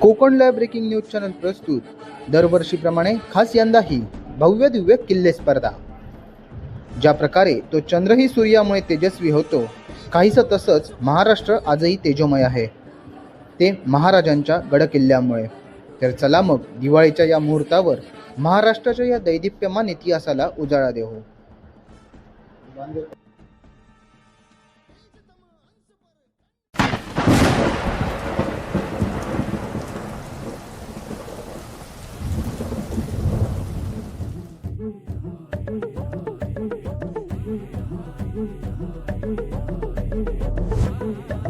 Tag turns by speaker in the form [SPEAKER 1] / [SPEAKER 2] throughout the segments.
[SPEAKER 1] Konkan live breaking news channel प्रस्तुत. दरवर्षीप्रमाणे खास यंदाही भव्य दिव्य किल्ले स्पर्धा. ज्या प्रकारे तो चंद्रही सूर्यामुळे तेजस्वी होतो काहीसं तसंच महाराष्ट्र आजही तेजोमय आहे. ते महाराजांच्या गडकिल्ल्यामुळे. तर चला मग दिवाळीच्या या मुहूर्तावर महाराष्ट्राच्या या दैदिप्यमान इतिहासाला उजाळा देऊ.
[SPEAKER 2] Thank you.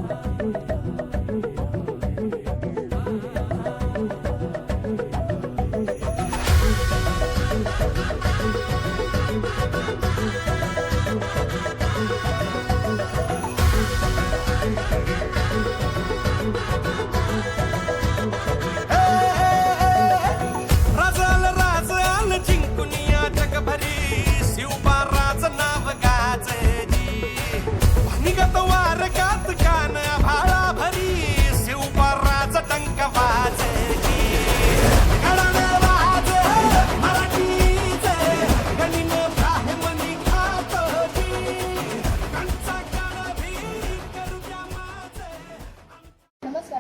[SPEAKER 2] निगत वार गात कान भाळा भरी शिवबा टंक वाजली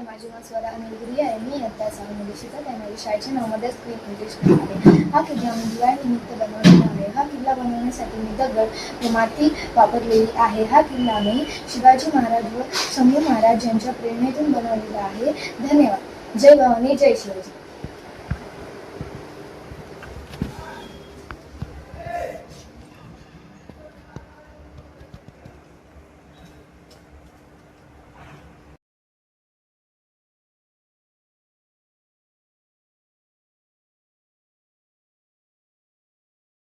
[SPEAKER 2] माझे
[SPEAKER 3] नमस्कार नाव स्वरा अनिल आहे. मी आता सहामध्ये शिकत आहे. माझ्या शाळेच्या नावामध्ये स्क्रीन इंग्लिश आहे. हा किल्ला आम्ही दिवाळीनिमित्त बनवलेला किल्ला बनवण्यासाठी मी दगड व माती वापरलेली आहे. हा किल्ला मी शिवाजी महाराज व शंभू महाराज यांच्या प्रेरणेतून बनवलेला आहे. धन्यवाद. जय भवानी. जय शिवाजी.